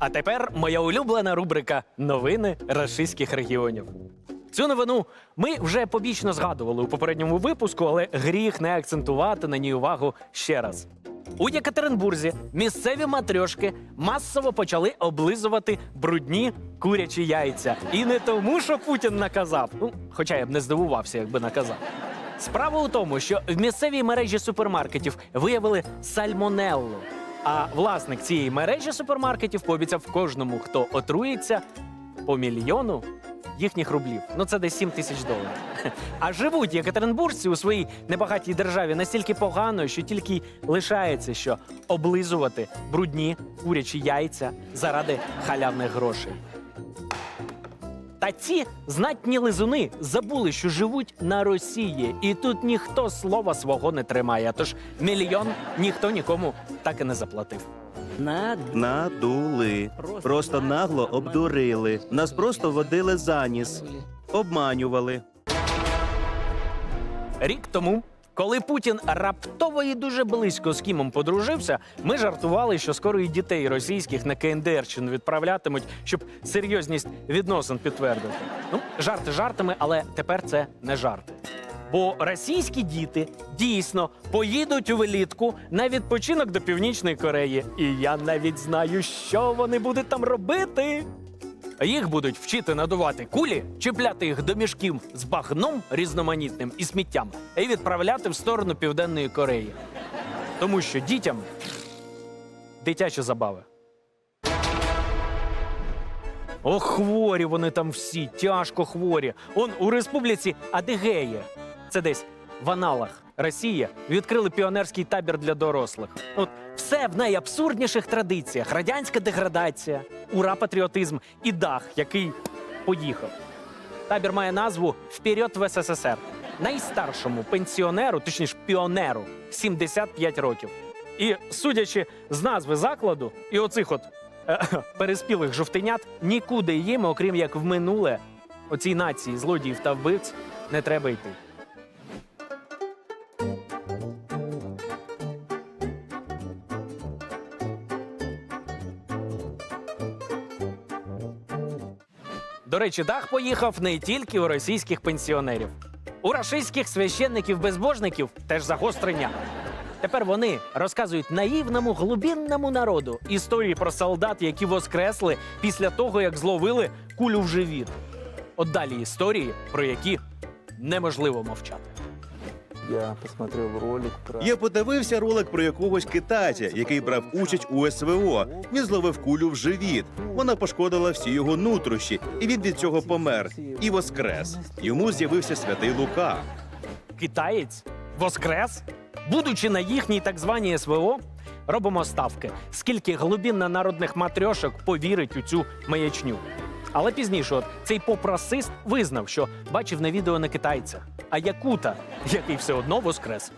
А тепер моя улюблена рубрика Новини рашистських регіонів. Цю новину ми вже побічно згадували у попередньому випуску, але гріх не акцентувати на ній увагу ще раз. У Єкатеринбурзі місцеві матрьошки масово почали облизувати брудні курячі яйця. І не тому, що Путін наказав. Ну, хоча я б не здивувався, якби наказав. Справа у тому, що в місцевій мережі супермаркетів виявили сальмонеллу. А власник цієї мережі супермаркетів пообіцяв кожному, хто отруїться, по мільйону їхніх рублів. Ну це десь 7 тисяч доларів. А живуть єкатеринбуржці у своїй небагатій державі настільки погано, що тільки й лишається, що облизувати брудні курячі яйця заради халявних грошей. Та ці знатні лизуни забули, що живуть на Росії, і тут ніхто слова свого не тримає. Тож мільйон ніхто нікому так і не заплатив. Надули. Просто нагло обдурили. Нас просто водили за ніс. Обманювали. Рік тому, коли Путін раптово і дуже близько з Кімом подружився, ми жартували, що скоро і дітей російських на КНДРщину відправлятимуть, щоб серйозність відносин підтвердити. Ну, жарти жартами, але тепер це не жарти. Бо російські діти дійсно поїдуть у влітку на відпочинок до Північної Кореї. І я навіть знаю, що вони будуть там робити. Їх будуть вчити надувати кулі, чіпляти їх до мішків з багном різноманітним і сміттям і відправляти в сторону Південної Кореї. Тому що дітям дитячі забави. Ох, хворі вони там всі, тяжко хворі. Он у республіці Адигея, це десь в аналах Росії, відкрили піонерський табір для дорослих. От все в найабсурдніших традиціях: радянська деградація, ура патріотизм і дах, який поїхав. Табір має назву Вперед в СССР. Найстаршому пенсіонеру, точніше піонеру, 75 років. І судячи з назви закладу і оцих от е, переспілих жовтенят, нікуди їм, окрім як в минуле, оцій нації злодіїв та вбивць, не треба йти. До речі, дах поїхав не тільки у російських пенсіонерів. У рашистських священників-безбожників теж загострення. Тепер вони розказують наївному глубінному народу історії про солдат, які воскресли після того, як зловили кулю в живіт. От далі історії, про які неможливо мовчати. Я посмотрел ролик про... Я подивився ролик про якогось китайця, який брав участь у СВО. Він зловив кулю в живіт. Вона пошкодила всі його нутрощі, і він від цього помер. І воскрес. Йому з'явився святий Лука. Китаєць воскрес, будучи на їхній так званій СВО, робимо ставки, скільки глибинно народних матрьошок повірить у цю маячню. Але пізніше, от цей поп-расист визнав, що бачив на відео не китайця, а якута, який все одно воскрес.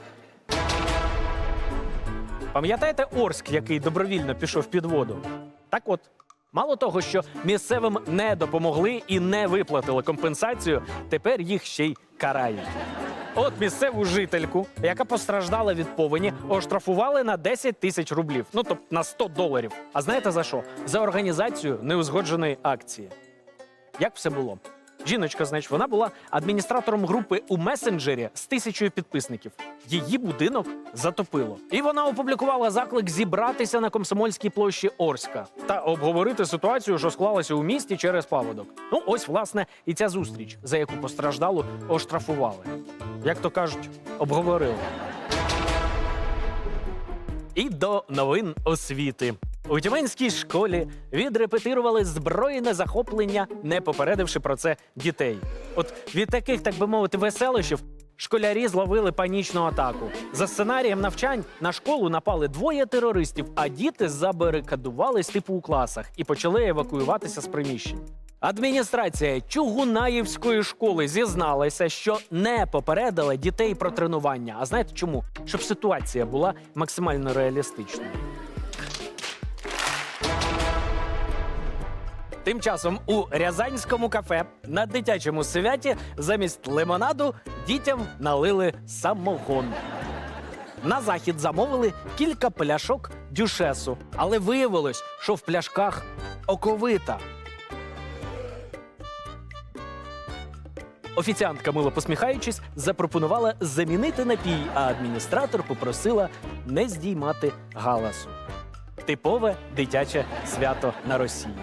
Пам'ятаєте Орськ, який добровільно пішов під воду? Так от, мало того, що місцевим не допомогли і не виплатили компенсацію, тепер їх ще й карають. От місцеву жительку, яка постраждала від повені, оштрафували на 10 тисяч рублів, ну тобто на 100 доларів. А знаєте за що? За організацію неузгодженої акції. Як все було? Жіночка, значить, вона була адміністратором групи у месенджері з тисячою підписників. Її будинок затопило. І вона опублікувала заклик зібратися на комсомольській площі Орська та обговорити ситуацію, що склалася у місті через паводок. Ну, ось, власне, і ця зустріч, за яку постраждалу оштрафували. Як то кажуть, обговорили. І до новин освіти. У Тюменській школі відрепетирували збройне захоплення, не попередивши про це дітей. От від таких, так би мовити, веселощів школярі зловили панічну атаку. За сценарієм навчань на школу напали двоє терористів, а діти забарикадувались типу у класах і почали евакуюватися з приміщень. Адміністрація Чугунаївської школи зізналася, що не попередила дітей про тренування. А знаєте чому? Щоб ситуація була максимально реалістичною. Тим часом у Рязанському кафе на дитячому святі замість лимонаду дітям налили самогон. На захід замовили кілька пляшок дюшесу, але виявилось, що в пляшках оковита. Офіціантка, мило посміхаючись, запропонувала замінити напій, а адміністратор попросила не здіймати галасу. Типове дитяче свято на Росії.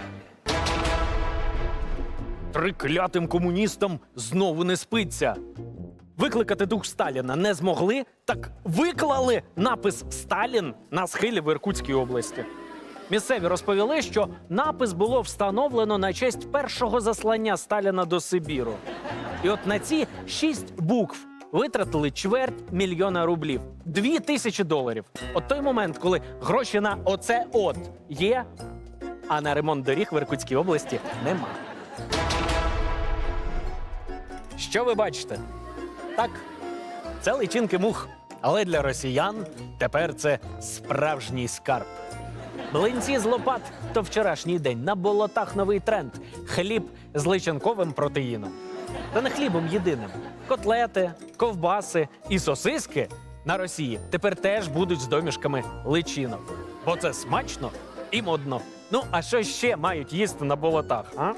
Триклятим комуністам знову не спиться. Викликати дух Сталіна не змогли, так виклали напис Сталін на схилі в Іркутській області. Місцеві розповіли, що напис було встановлено на честь першого заслання Сталіна до Сибіру. І от на ці шість букв витратили чверть мільйона рублів, дві тисячі доларів. От той момент, коли гроші на оце от є, а на ремонт доріг в Іркутській області нема. Що ви бачите? Так, це личинки мух. Але для росіян тепер це справжній скарб. Блинці з лопат то вчорашній день. На болотах новий тренд. Хліб з личинковим протеїном. Та не хлібом єдиним. Котлети, ковбаси і сосиски на Росії тепер теж будуть з домішками личинок. Бо це смачно і модно. Ну, а що ще мають їсти на болотах? А?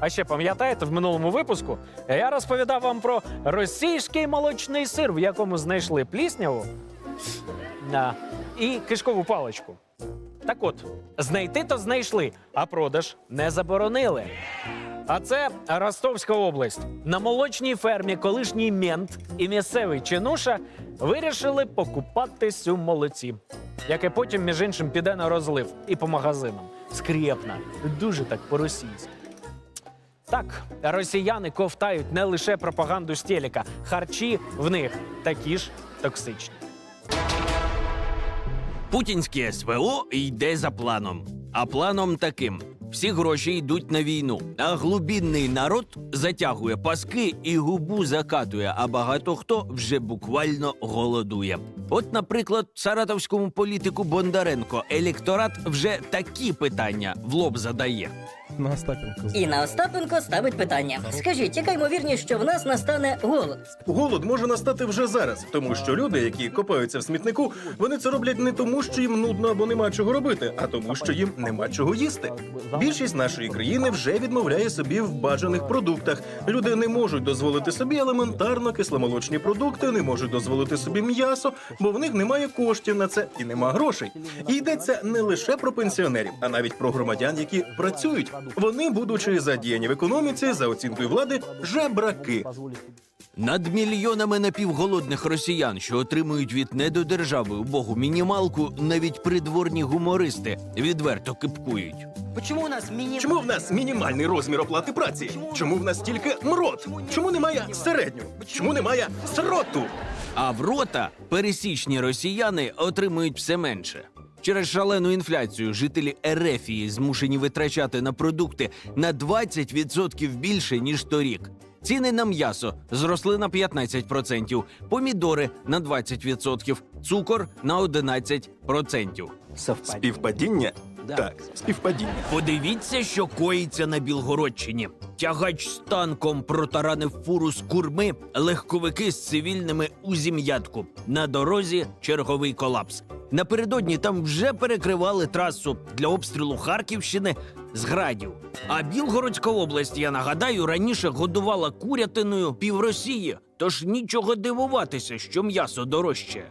А ще пам'ятаєте, в минулому випуску я розповідав вам про російський молочний сир, в якому знайшли плісняву і кишкову паличку. Так от, знайти то знайшли, а продаж не заборонили. А це Ростовська область. На молочній фермі колишній мент і місцевий чинуша вирішили покупатись у молоці, яке потім, між іншим, піде на розлив і по магазинам. Скрєпна, дуже так по-російськи. Так, росіяни ковтають не лише пропаганду з телека, харчі в них такі ж токсичні. Путінське СВО йде за планом. А планом таким: всі гроші йдуть на війну, а глубінний народ затягує паски і губу закатує, а багато хто вже буквально голодує. От, наприклад, саратовському політику Бондаренко електорат вже такі питання в лоб задає. На Остапенко. Інна Остапенко ставить питання: скажіть, яка ймовірність, що в нас настане голод? Голод може настати вже зараз, тому що люди, які копаються в смітнику, вони це роблять не тому, що їм нудно або нема чого робити, а тому, що їм нема чого їсти. Більшість нашої країни вже відмовляє собі в бажаних продуктах. Люди не можуть дозволити собі елементарно кисломолочні продукти, не можуть дозволити собі м'ясо, бо в них немає коштів на це і нема грошей. І йдеться не лише про пенсіонерів, а навіть про громадян, які працюють. Вони, будучи задіяні в економіці, за оцінкою влади, жебраки. Над мільйонами напівголодних росіян, що отримують від недодержави убогу мінімалку, навіть придворні гумористи відверто кипкують. Чому в нас мінімальний розмір оплати праці? Чому в нас тільки МРОТ? Чому немає середнього? Чому немає сроту? А в рота пересічні росіяни отримують все менше. Через шалену інфляцію жителі Ерефії змушені витрачати на продукти на 20% більше ніж торік. Ціни на м'ясо зросли на 15%, помідори на 20%, цукор на 11%. Співпадіння? Так, співпадіння. Подивіться, що коїться на Білгородщині. Тягач з танком протаранив фуру з курми, легковики з цивільними у зім'ятку. На дорозі черговий колапс. Напередодні там вже перекривали трасу для обстрілу Харківщини з градів. А Білгородська область, я нагадаю, раніше годувала курятиною пів Росії. Тож нічого дивуватися, що м'ясо дорожче.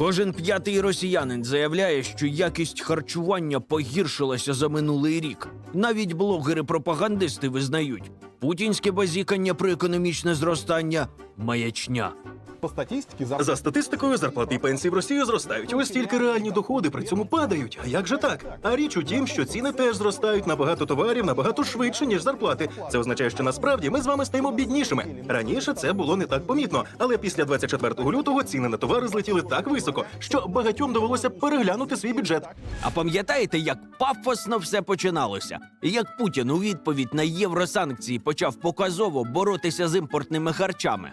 Кожен п'ятий росіянин заявляє, що якість харчування погіршилася за минулий рік. Навіть блогери-пропагандисти визнають, путінське базікання про економічне зростання маячня. По статистике зарплата За статистикою, зарплати і пенсії в Росії зростають. Ось тільки реальні доходи при цьому падають. А як же так? А річ у тім, що ціни теж зростають на багато товарів набагато швидше, ніж зарплати. Це означає, що насправді ми з вами стаємо біднішими. Раніше це було не так помітно, але після 24 лютого ціни на товари злетіли так високо, що багатьом довелося переглянути свій бюджет. А пам'ятаєте, як пафосно все починалося? Як Путін у відповідь на євросанкції почав показово боротися з імпортними харчами?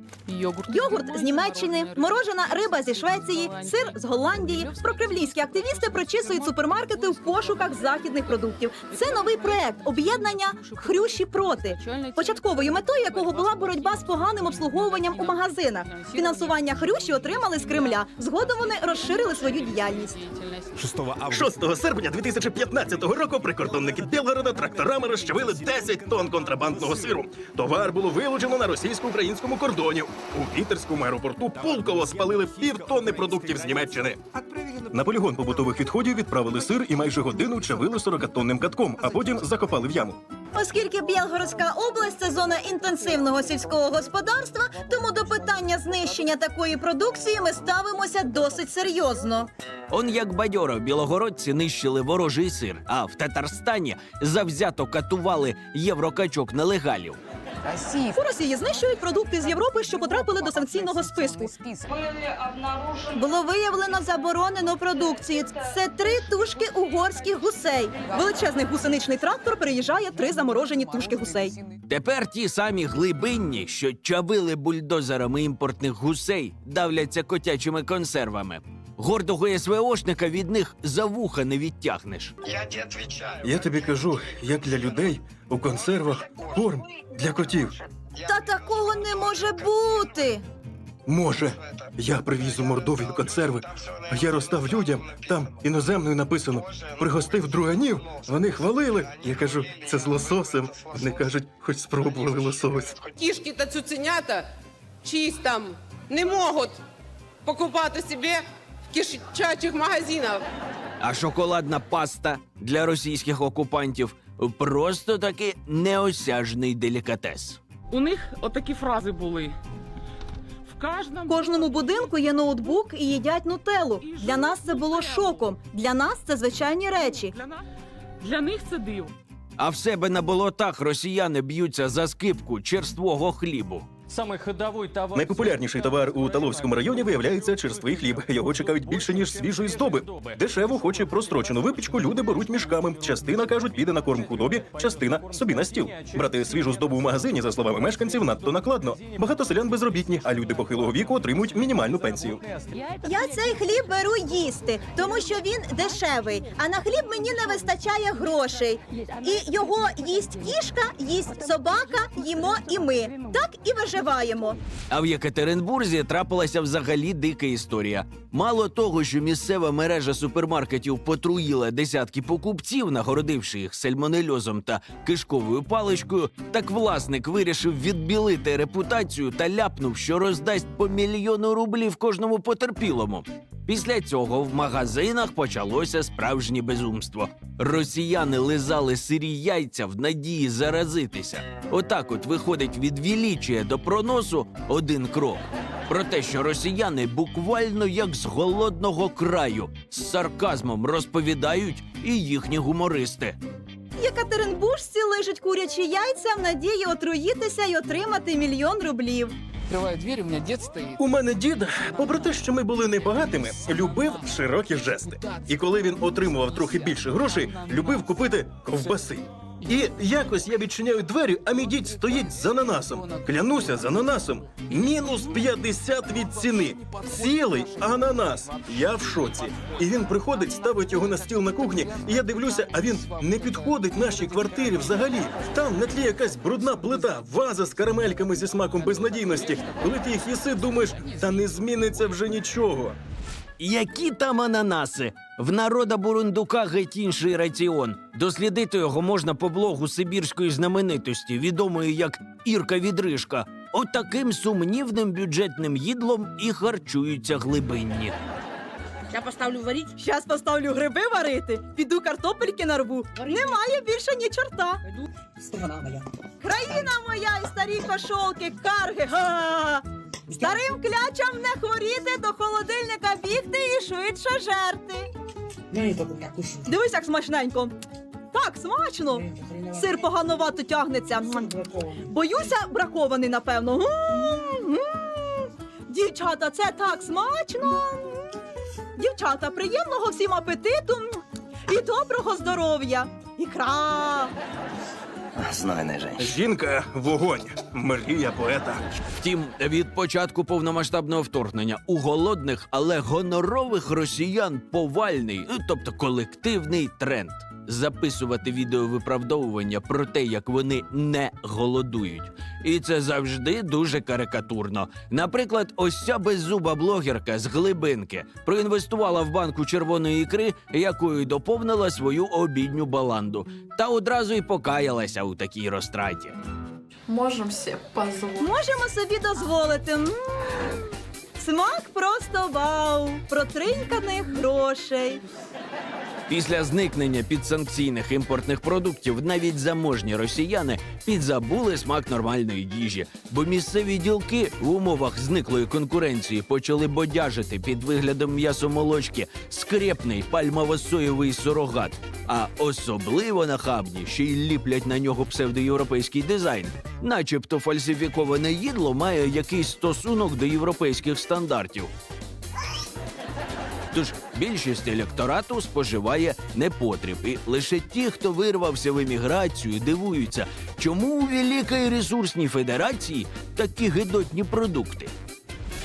Йогурт. Йогурт з Німеччини, морожена риба зі Швеції, сир з Голландії. Прокремлівські активісти прочісують супермаркети в пошуках західних продуктів. Це новий проект об'єднання Хрющі проти. Початковою метою якого була боротьба з поганим обслуговуванням у магазинах. Фінансування хрющі отримали з Кремля. Згодом вони розширили свою діяльність. 6 серпня 2015 року прикордонники Білгорода тракторами розчавили 10 тонн контрабандного сиру. Товар було вилучено на російсько-українському кордоні. У пітерському аеропорту Пулково спалили півтонни продуктів з Німеччини. На полігон побутових відходів відправили сир і майже годину чавили 40-тонним катком, а потім закопали в яму. Оскільки Білгородська область це зона інтенсивного сільського господарства, тому до питання знищення такої продукції ми ставимося досить серйозно. Он як бадьоро білогородці нищили ворожий сир, а в Татарстані завзято катували єврокачок нелегалів. У Росії знищують продукти з Європи, що потрапили до санкційного списку. Було виявлено заборонену продукцію. Це три тушки угорських гусей. Величезний гусеничний трактор переїжджає три заморожені тушки гусей. Тепер ті самі глибинні, що чавили бульдозерами імпортних гусей, давляться котячими консервами. Гордого СВОшника від них за вуха не відтягнеш. Я тобі кажу, як для людей у консервах корм для котів. Та такого не може бути. Може, я привіз у Мордовію консерви, а я розстав людям, там іноземною написано, пригостив друганів, вони хвалили. Я кажу, це з лососем. Вони кажуть, хоч спробували лосось. Кішки та цуценята чиїсь там не можуть покупати собі кишачих магазинах. А шоколадна паста для російських окупантів просто таки неосяжний делікатес. У них отакі фрази були. В В кожному будинку є ноутбук і їдять нутеллу. Для нас це було шоком. Для нас це звичайні речі. для, них це диво. А в себе на болотах росіяни б'ються за скипку черствого хлібу. Найпопулярніший товар у Таловському районі виявляється черствий хліб. Його чекають більше ніж свіжої здоби. Дешево, хоч і прострочену випічку люди беруть мішками. Частина кажуть, піде на корм худобі, частина собі на стіл. Брати свіжу здобу в магазині, за словами мешканців, надто накладно. Багато селян безробітні, а люди похилого віку отримують мінімальну пенсію. Я цей хліб беру їсти, тому що він дешевий. А на хліб мені не вистачає грошей. І його їсть кішка, їсть собака, їмо і ми. Так і виживаємо. А в Єкатеринбурзі трапилася взагалі дика історія. Мало того, що місцева мережа супермаркетів потруїла десятки покупців, нагородивши їх сальмонельозом та кишковою паличкою, так власник вирішив відбілити репутацію та ляпнув, що роздасть по мільйону рублів кожному потерпілому. Після цього в магазинах почалося справжнє безумство. Росіяни лизали сирі яйця в надії заразитися. Отак, от виходить від вілічія до проносу один крок. Про те, що росіяни буквально як з голодного краю з сарказмом розповідають і їхні гумористи. Єкатеринбуржці лежать курячі яйця в надії отруїтися і отримати мільйон рублів. Открываю дверь, у меня дед стоит. У мене дід, попри те, що ми були небагатими, любив широкі жести. І коли він отримував трохи більше грошей, любив купити ковбаси. І якось я відчиняю двері, а мій дід стоїть з ананасом. Клянуся з ананасом. Мінус 50 від ціни. Цілий ананас. Я в шоці. І він приходить, ставить його на стіл на кухні, і я дивлюся, а він не підходить нашій квартирі взагалі. Там на тлі якась брудна плита, ваза з карамельками зі смаком безнадійності. Коли ти їх їси, думаєш, та не зміниться вже нічого. Які там ананаси? В народа бурундука геть інший раціон. Дослідити його можна по блогу сибірської знаменитості, відомої як Ірка Відрижка. Отаким сумнівним бюджетним їдлом і харчуються глибинні. Я поставлю варить. Щас поставлю гриби варити, піду картопельки нарву. Немає більше ні чорта. Страна моя. Країна моя і старі кошолки, карги. Га! Старим клячам не хворіти, до холодильника бігти і швидше жерти. Дивись, як смачненько. Так, смачно. Сир поганувато тягнеться. Боюся, бракований, напевно. М, м. Дівчата, це так смачно. Дівчата, приємного всім апетиту і доброго здоров'я. Ікра. Знойная женщина. Жінка вогонь, мрія поета. Втім, від початку повномасштабного вторгнення у голодних, але гонорових росіян повальний, тобто колективний тренд. Записувати відеовиправдовування про те, як вони не голодують. І це завжди дуже карикатурно. Наприклад, ось ця беззуба блогерка з глибинки проінвестувала в банку червоної ікри, якою доповнила свою обідню баланду, та одразу й покаялася у такій розтраті. Можем себе позволить. Можемо собі дозволити. М. Смак просто вау! Протриньканих грошей. Після зникнення підсанкційних імпортних продуктів навіть заможні росіяни підзабули смак нормальної їжі, бо місцеві ділки в умовах зниклої конкуренції почали бодяжити під виглядом м'ясомолочки скрепний пальмово-соєвий сурогат. А особливо нахабні ще й ліплять на нього псевдоєвропейський дизайн. Начебто фальсифіковане їдло має якийсь стосунок до європейських стандартів. Тож більшість електорату споживає непотріб, і лише ті, хто вирвався в еміграцію, дивуються, чому у Великій ресурсній федерації такі гидотні продукти.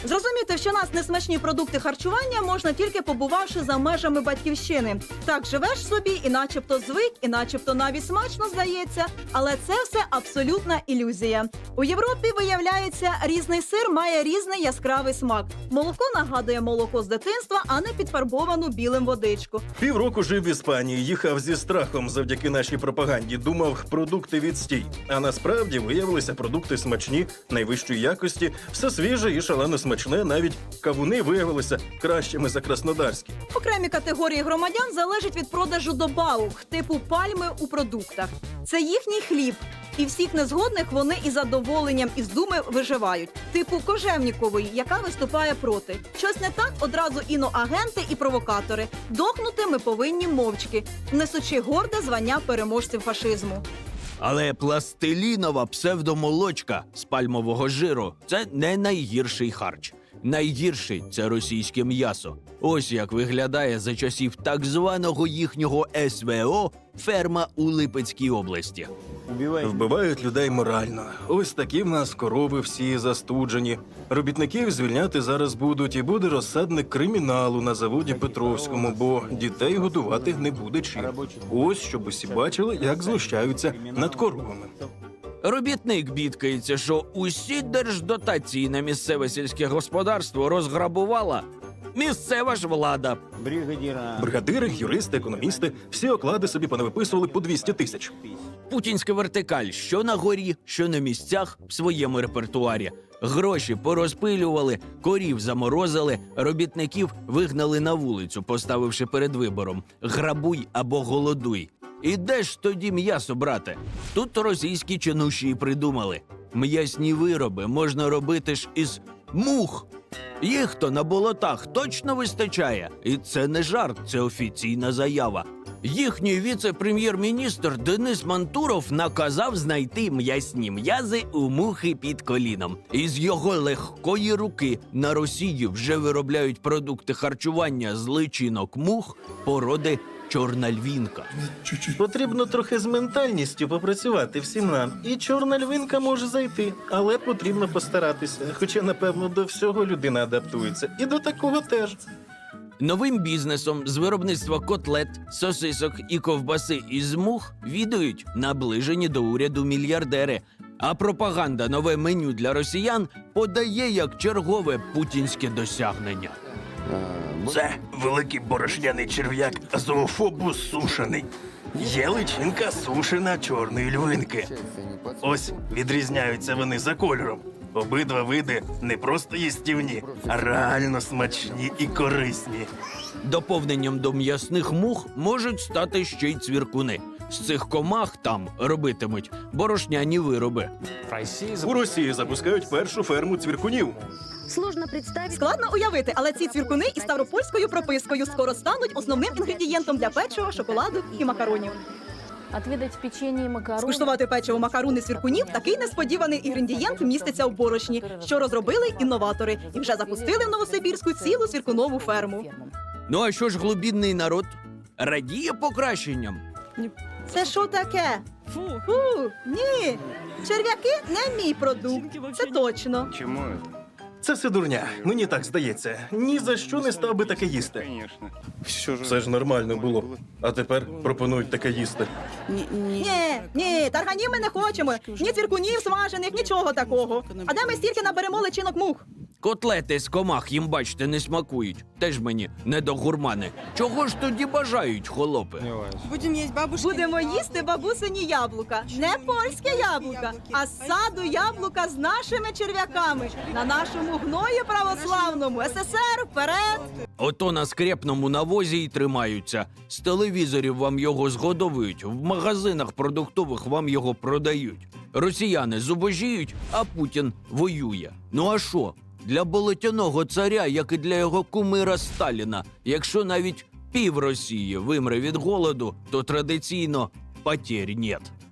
Зрозуміти, що нас несмачні продукти харчування можна тільки побувавши за межами батьківщини. Так живеш собі, і начебто звик, і начебто навіть смачно здається. Але це все абсолютна ілюзія. У Європі виявляється, різний сир має різний яскравий смак. Молоко нагадує молоко з дитинства, а не підфарбовану білим водичку. Півроку жив в Іспанії, їхав зі страхом завдяки нашій пропаганді. Думав, продукти відстій. А насправді виявилися продукти смачні, найвищої якості, все свіже і шалено смачне. Навіть кавуни виявилися кращими за краснодарські. Окремі категорії громадян залежать від продажу добавок, типу пальми у продуктах. Це їхній хліб. І всіх незгодних вони із задоволенням із думи виживають, типу кожевнікової, яка виступає проти. Щось не так одразу іноагенти і провокатори. Дохнути ми повинні мовчки, несучи горде звання переможців фашизму. Але пластилінова псевдомолочка з пальмового жиру це не найгірший харч. Найгірший це російське м'ясо. Ось як виглядає за часів так званого їхнього СВО ферма у Липецькій області. Вбивають людей морально. Ось такі в нас корови всі застуджені. Робітників звільняти зараз будуть, і буде розсадник криміналу на заводі Петровському, бо дітей годувати не буде чим. Ось щоб усі бачили, як знущаються над коровами. Робітник бідкається, що усі держдотації на місцеве сільське господарство розграбувала місцева ж влада. Бригадири, юристи, економісти всі оклади собі понавиписували по 200 тисяч. Путінська вертикаль, що на горі, що на місцях в своєму репертуарі. Гроші порозпилювали, корів заморозили, робітників вигнали на вулицю, поставивши перед вибором: грабуй або голодуй. І де ж тоді м'ясо, брате? Тут російські чинуші придумали: м'ясні вироби можна робити ж із мух. Їх то на болотах точно вистачає, і це не жарт, це офіційна заява. Їхній віце-прем'єр-міністр Денис Мантуров наказав знайти м'ясні м'язи у мухи під коліном. І з його легкої руки на Росії вже виробляють продукти харчування з личинок мух породи чорна львінка. Потрібно трохи з ментальністю попрацювати всім нам. І чорна львинка може зайти, але потрібно постаратися. Хоча, напевно, до всього людина адаптується. І до такого теж. Новим бізнесом з виробництва котлет, сосисок і ковбаси із мух відають наближені до уряду мільярдери. А пропаганда нове меню для росіян подає як чергове путінське досягнення. Це великий борошняний черв'як зоофобус сушений. Є личинка сушена чорної львинки. Ось відрізняються вони за кольором. Обидва види не просто їстівні, а реально смачні і корисні. Доповненням до м'ясних мух можуть стати ще й цвіркуни. З цих комах там робитимуть борошняні вироби. У Росії запускають першу ферму цвіркунів. Сложно представить. Складно уявити, але ці цвіркуни із ставропольською пропискою скоро стануть основним інгредієнтом для печива, шоколаду і макаронів. Отведать печенье и макароны. Скуштувати печиво макаруни цвіркунів такий несподіваний інгредієнт міститься в борошні, що розробили інноватори, і вже запустили в Новосибірську цілу цвіркунову ферму. Ну а що ж глубінний народ? Радіє покращенням? Це що таке? Фу, ні. Черв'яки не мій продукт. Це точно. Це все дурня. Мені так здається. Ні за що не став би таке їсти. Все ж нормально було. А тепер пропонують таке їсти. Ні, ні, тарганів ми не хочемо. Ні цвіркунів смажених, нічого такого. А де ми стільки наберемо личинок мух? Котлети з комах їм, бачите, не смакують. Теж мені не до гурмани. Чого ж тоді бажають, холопи? Будемо їсти бабусині яблука. Не польське яблука, а з саду яблука з нашими черв'яками. На нашому гної православному СССР вперед! Ото на скрепному навозі й тримаються. З телевізорів вам його згодовують, в магазинах продуктових вам його продають. Росіяни зубожіють, а Путін воює. Ну а що? Для болотяного царя, як і для його кумира Сталіна, якщо навіть пів Росії вимре від голоду, то традиційно потерь нет.